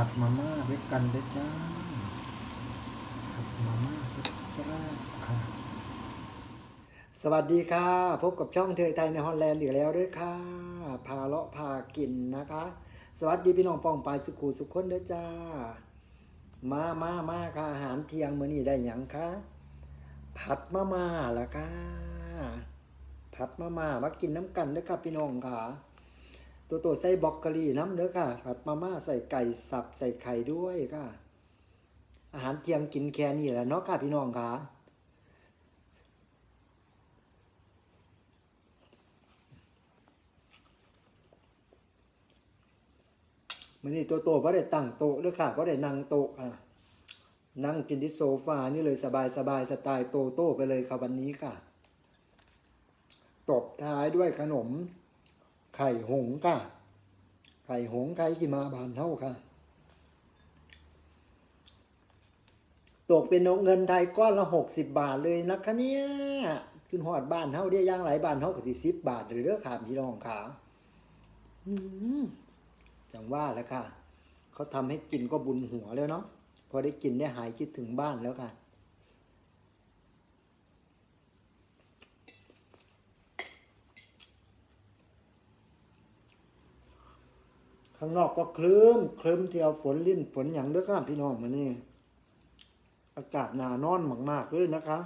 ผัดมาม่าด้วยกันด้จ้า ผัดมาม่าแซ่บๆค่ะสวัสดีค่ะ พบกับช่องเทยไทยในฮอลแลนด์อีกแล้วด้วยค่ะ พาเลาะพากินนะคะ สวัสดีพี่น้องปองปายสุขูสุขคนด้อจ้า มามามาค่ะอาหารเที่ยงมื้อนี้ได้หยังคะผัดมาม่าละค่ะผัดมาม่ามากินน้ำกันด้อค่ะพี่น้องค่ะ ตัวตัวใส่บล็อกโกลีน้ำเด้อค่ะผัดมาม่าใส่ไก่สับใส่ไข่ด้วยค่ะ อาหารเที่ยงกินแค่นี้แหละเนาะค่ะพี่น้องค่ะมันนี่ตัวโตเพราะได้ตั้งโต๊ะด้วยค่ะเพราะได้นั่งโต๊ะค่ะนั่งกินที่โซฟานี่เลยสบายสบายสไตล์โตโต้ไปเลยค่ะวันนี้ค่ะ ตบท้ายด้วยขนม ไข่หงค่ะ ไข่หงไข่ขี้มาบานเท่าค่ะ ตกเป็นเงินไทยก้อนละหกสิบบาทเลยนะคะเนี่ยขึ้นหอดบ้านเท่าเดียย่างหลายบ้านเท่ากับสี่สิบบาทเลยเด้อค่ะพี่น้องค่ะอืมอย่างว่าแล้วค่ะ เขาทำให้กินก็บุญหัวแล้วเนาะพอได้กินได้หายคิดถึงบ้านแล้วค่ะ ข้างนอกก็คลืมคลืมเที่ยวฝนลิ้นฝนอย่างเด้อครับพี่น้องมานี่ อากาศหนานอนมากๆเลยนะคะ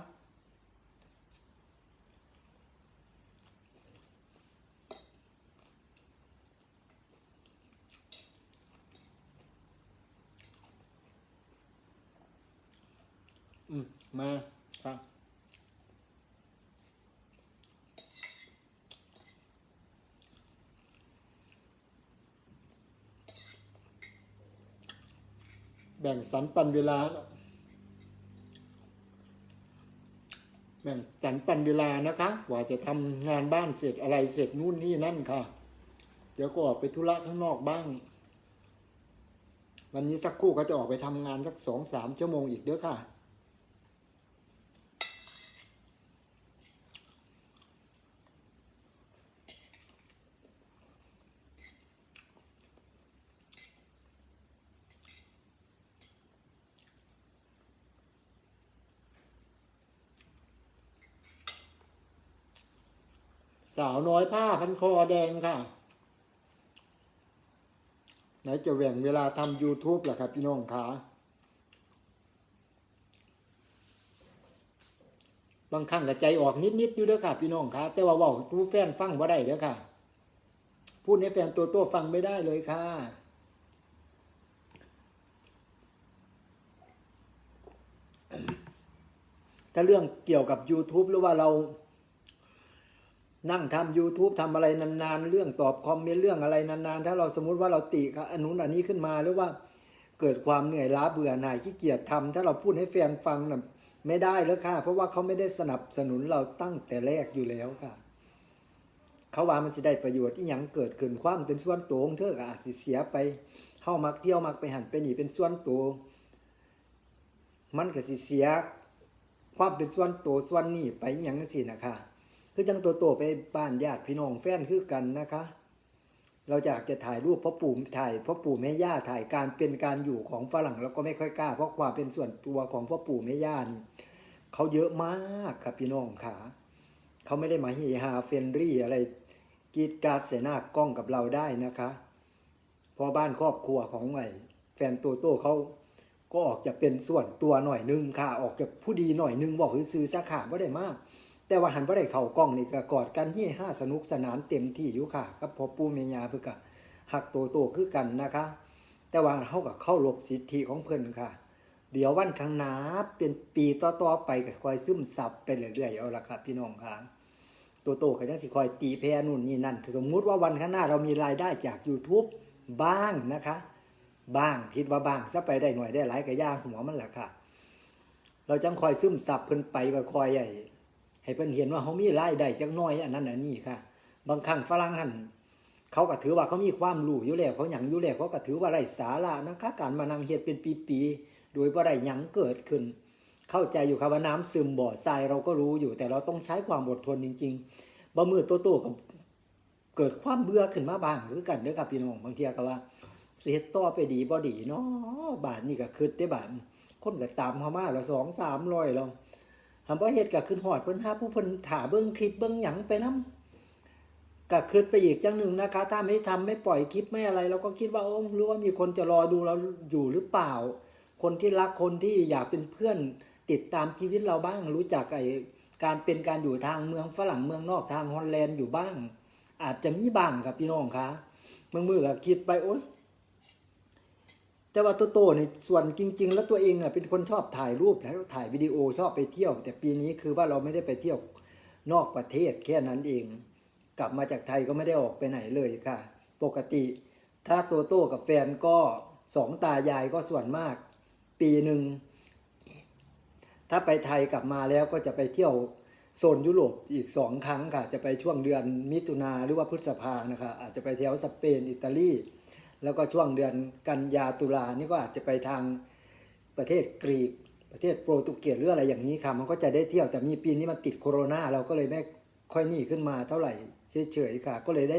อืมมาครับ แบ่งสรรปันเวลา แบ่งสรรปันเวลานะคะกว่าจะทำงานบ้านเสร็จอะไรเสร็จนู่นนี่นั่นค่ะ เดี๋ยวก็ออกไปธุระข้างนอกบ้าง วันนี้สักครู่ก็จะออกไปทำงานสักสองสามชั่วโมงอีกเด้อค่ะ สาวน้อยผ้าพันคอแดงค่ะ ไหนจะแหว่งเวลาทำ YouTube ล่ะครับพี่น้องขาบางครั้งก็ใจออกนิดๆอยู่เด้อค่ะ พี่น้องขาแต่ว่าว่าทูแฟนฟังบ่าได้เด้อค่ะ พูดให้แฟนตัวตัวฟังไม่ได้เลยค่ะถ้าเรื่องเกี่ยวกับ YouTube หรือว่าเรา นั่งทำ YouTube ทำอะไรนานๆ เรื่องตอบคอมเมนต์เรื่องอะไรนานๆ ถ้าเราสมมุติว่าเราติอันนู้นอันนี้ขึ้นมาหรือว่าเกิดความเหนื่อยล้าเบื่อหน่ายขี้เกียจทำถ้าเราพูดให้แฟนฟังน่ะไม่ได้แล้วค่ะ เพราะว่าเขาไม่ได้สนับสนุนเราตั้งแต่แรกอยู่แล้วค่ะ เขาว่ามันจะได้ประโยชน์ที่ยังเกิดขึ้นความเป็นส่วนตัวของเธอก็อาจจะเสียไปเฮามักเที่ยวมักไปหันไปนี่เป็นส่วนตัวมันก็สิเสีย ความเป็นส่วนตัวส่วนนี้ไปอย่างนั้นสินะคะ คือจังตัวโตไปบ้านญาติพี่น้องแฟนคือกันนะคะ เราอยากจะถ่ายรูปพ่อปู่ถ่ายพ่อปู่แม่ย่าถ่ายการเป็นการอยู่ของฝรั่งเราก็ไม่ค่อยกล้าเพราะความเป็นส่วนตัวของพ่อปู่แม่ย่านี่เขาเยอะมากครับพี่น้องขาเขาไม่ได้มาเฮฮาเฟรนรี่อะไรกีดกาดเสนากล้องกับเราได้นะคะพอบ้านครอบครัวของไอ้แฟนตัวโตเขาก็ออกจะเป็นส่วนตัวหน่อยนึงค่ะ ออกจากผู้ดีหน่อยนึงบอกคือซื้อสาขาไม่ได้มาก แต่ว่าหันบ่ได้เข้ากล้องนี่ก็กอดกันที่ห้าสนุกสนานเต็มที่อยู่ค่ะกับพ่อปู่แม่ย่าเพิ่นก็หักโตโตคือกันนะคะ แต่ว่าเฮาก็เข้ารบสิทธิของเพิ่อนค่ะ เดี๋ยววันข้างหน้าเป็นปีต่อๆไปก็คอยซึมซับไปเรื่อยๆเอาละครับพี่น้องค่ะโตโตก็จังสิคอยตีแพรนู่นนี่นั่นสมมุติว่าวันข้างหน้าเรามีรายได้จาก YouTube บ้างนะคะ บ้างคิดว่าบ้างซะไปได้หน่อยได้หลายก็ย่าหัวมันแหละค่ะ เราจังคอยซึมซับเพิ่นไปก็คอยใหญ่ ให้เพิ่นเห็นว่าเขามีรายได้จักหน้อยอันนั้นอันนี้ค่ะ บางครั้งฝรั่งหันเขาก็ถือว่าเขามีความรู้อยู่แล้วเขาหยังอยู่แล้วเขาก็ถือว่าไร้สาระนะคะการมานั่งเฮ็ดเป็นปีๆโดยบ่ได้หยังเกิดขึ้น เข้าใจอยู่ครับว่าน้ำซึมบ่อทรายเราก็รู้อยู่ แต่เราต้องใช้ความอดทนจริง ๆบ่มือโตๆกับเกิดความเบื่อขึ้นมาบ้างคือกันเด้อครับพี่น้องบางทีก็ว่าสิเฮ็ดต่อไปดีบ่ดีเนาะบาทนี่ก็คิดได้บาทคนก็ตามเฮามาละ2 300แล้ว หันบ่เฮ็ดก็ขึ้นฮอดเพิ่นห้าผู้เพิ่นถาเบิ่งคลิปเบิ่งหยังไปนํก็คิดไปอีกจังหนึ่งนะคะ ถ้าไม่ทำไม่ปล่อยคลิปไม่อะไรเราก็คิดว่าโอ้รือว่ามีคนจะรอดูเราอยู่หรือเปล่า คนที่รักคนที่อยากเป็นเพื่อนติดตามชีวิตเราบ้าง รู้จักไอการเป็นการอยู่ทางเมืองฝรั่งเมืองนอกทางฮอลแลนด์อยู่บ้าง อาจจะมีบ้างครับพี่น้องคะบางมือก็คิดไปโอ๊ย แต่ว่าตัวโตในส่วนจริง ๆ แล้วตัวเองอะเป็นคนชอบถ่ายรูปแล้วถ่ายวิดีโอชอบไปเที่ยว แต่ปีนี้คือว่าเราไม่ได้ไปเที่ยวนอกประเทศแค่นั้นเอง กลับมาจากไทยก็ไม่ได้ออกไปไหนเลยค่ะ ปกติ ถ้าตัวโต้กับแฟนก็สองตายายก็ส่วนมาก ปีหนึ่งถ้าไปไทยกลับมาแล้วก็จะไปเที่ยวโซนยุโรปอีกสองครั้งค่ะ จะไปช่วงเดือนมิถุนาหรือว่าพฤษภานะคะ อาจจะไปแถวสเปนอิตาลี แล้วก็ช่วงเดือนกันยาตุลานี่ก็อาจจะไปทางประเทศกรีกประเทศโปรตุเกสหรืออะไรอย่างนี้ค่ะมันก็จะได้เที่ยวแต่มีปีนี้มันติดโควิดเราก็เลยไม่ค่อยนี่ขึ้นมาเท่าไหร่เฉยๆค่ะ ก็เลยได้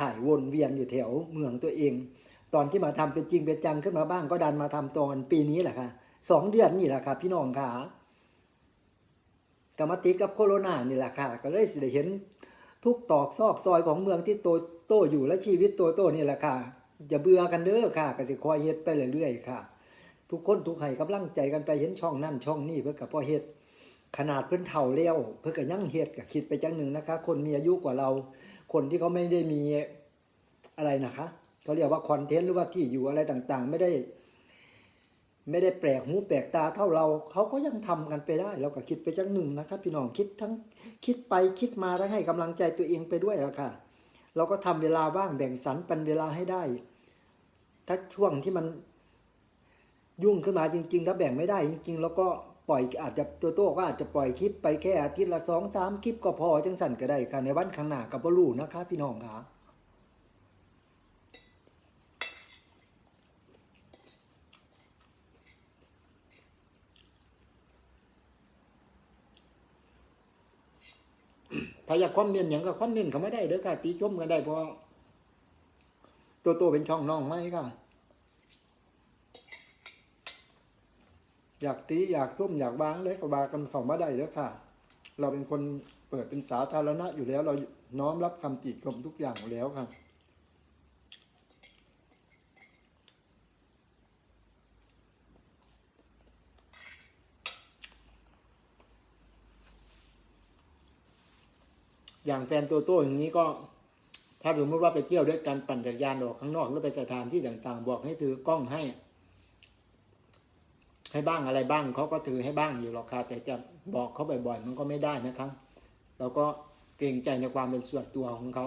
ถ่ายวนเวียนอยู่แถวเมืองตัวเอง ตอนที่มาทำเป็นจริงเป็นจังขึ้นมาบ้างก็ดันมาทำตอนปีนี้แหละค่ะสองเดือนนี่แหละค่ะพี่น้องค่ะกรรมติดกับโคโรนานี่แหละค่ะ ก็เลยสิได้เห็นทุกตอกซอกซอยของเมืองที่โตโตอยู่และชีวิตตัวโตนี่แหละค่ะ อย่าเบื่อกันเด้อค่ะก็สิคอยเฮ็ดไปเรื่อยๆค่ะ ทุกคนทุกให้กำลังใจกันไปเห็นช่องนั่นช่องนี่เพื่อกับพ่อเฮ็ดขนาดเพิ่นเฒ่าแล้วเพื่อกับยังเฮ็ดก็คิดไปจังหนึ่งนะคะ คนมีอายุกว่าเรา คนที่เขาไม่ได้มีอะไรนะคะเขาเรียกว่าคอนเทนต์หรือว่าที่อยู่อะไรต่างๆ ไม่ได้ ไม่ได้แปลกหูแปลกตาเท่าเราเขาก็ยังทำกันไปได้ เราก็คิดไปจังหนึ่งนะครับพี่น้องคิดทั้งคิดไปคิดมาทั้งให้กำลังใจตัวเองไปด้วยล้วค่ะ เราก็ทำเวลาว่างแบ่งสรรปันเวลาให้ได้ ถ้าช่วงที่มันยุ่งขึ้นมาจริงๆ ถ้าแบ่งไม่ได้จริงๆ แล้วก็ปล่อยอาจจะตัวโต้ก็อาจจะปล่อยคลิปไปแค่อาทิตย์ละสองสามคลิปก็พอจังสั่นก็ได้ค่ะในวันข้างหน้ากับบรูนะคะพี่น้องค่ะ พยายากคอมเมนต์อย่างก็คอมเมนต์เขาไม่ได้เด้อค่ะตีชมกันได้พอตัวโตเป็นช่องน้องไหมค่ะ อยากตีอยากชมอยากบางเลยก็บากันเขามาได้เด้อค่ะ เราเป็นคนเปิดเป็นสาธารณะอยู่แล้ว เราน้อมรับคำติชมทุกอย่างแล้วค่ะ อย่างแฟนตัวโต้อย่างนี้ก็ ถ้าสมมติว่าไปเที่ยวด้วยกันปั่นจักรยานออกข้างนอกหรือไปสถานที่ต่างๆ บอกให้ถือกล้องให้ ให้บ้างอะไรบ้างเขาก็ถือให้บ้างอยู่หรอกค่ะแต่จะบอกเขาบ่อยๆมันก็ไม่ได้นะครับเราก็เกรงใจในความเป็นส่วนตัวของเขา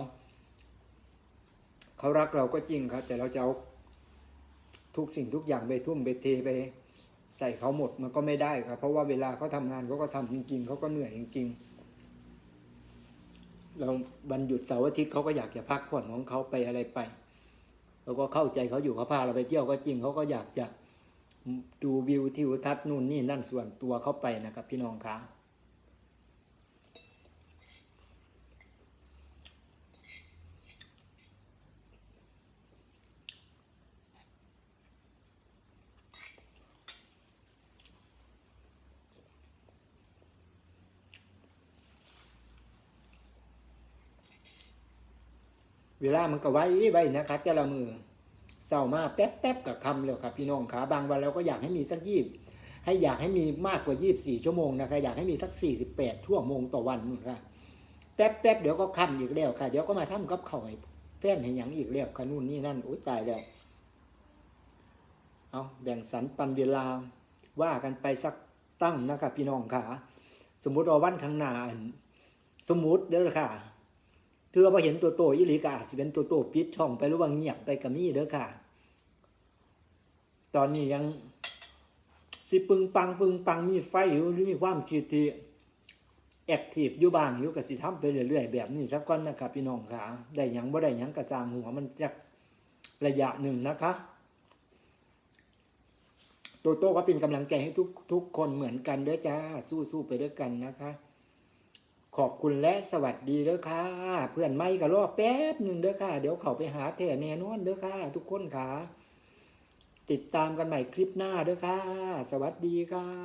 เขารักเราก็จริงครับ แต่เราจะเอาทุกสิ่งทุกอย่างไปทุ่มไปเทไปใส่เขาหมดมันก็ไม่ได้ครับ เพราะว่าเวลาเขาทำงานเขาก็ทำจริง ๆเขาก็เหนื่อยจริง ๆ เราวันหยุดเสาร์อาทิตย์เขาก็อยากจะพักผ่อนของเขาไปอะไรไปเราก็เข้าใจเขาอยู่เขาพาเราไปเที่ยวก็จริงเขาก็อยากจะดูวิวทิวทัศน์นู่นนี่นั่นส่วนตัวเขาไปนะครับ พี่น้องคะ เวลามันก็ไว้ไว้นะครับ แต่ละมือเศร้ามาแป๊บแป๊บกับคำเลยครับพี่น้องขาบางวันเราก็อยากให้มีสักยีบให้อยากให้มีมากกว่ายีบสี่ชั่วโมงนะคะอยากให้มีสักสี่สิบแปดชั่วโมงต่อวันนู่นค่ะแป๊บแป๊บเดี๋ยวก็คำอีกแล้วค่ะ เดี๋ยวก็มาทำกับเขาให้แฟนให้ยังอีกแล้วค่ะนู่นนี่นั่นโอ้ยตายแล้วเอาแบ่งสรรปันเวลาว่ากันไปสักตั้งนะครับพี่น้องขาสมมุติว่าวันข้างหน้าสมมุติเด้อค่ะ เธอพอเห็นตัวโตอีหลีกอาจสิเป็นตัวโตปิดช่องไปหรือว่าเงียบไปกับมี่เด้อค่ะ ตอนนี้ยังสิปึงปังปึงปังมีไฟอยู่หรือมีความคิดที่แอคทีฟอยู่บางอยู่กับสิทำไปเรื่อยๆแบบนี้สักก่อนนะครับพี่น้องค่ะได้ยังบ่ได้ยังกระซางหัวมันจะระยะหนึ่งนะคะโตโต้ก็เป็นกำลังใจให้ทุกทุกคนเหมือนกันเด้อจ้าสู้ๆไปด้วยกันนะคะ ขอบคุณและสวัสดีเด้อค่ะ เพื่อนไม่ก็รอแป๊บหนึ่งเด้อค่ะ เดี๋ยวเขาไปหาแท่แน่นอนเด้อค่ะ ทุกคนค่ะ ติดตามกันใหม่คลิปหน้าเด้อค่ะ สวัสดีค่ะ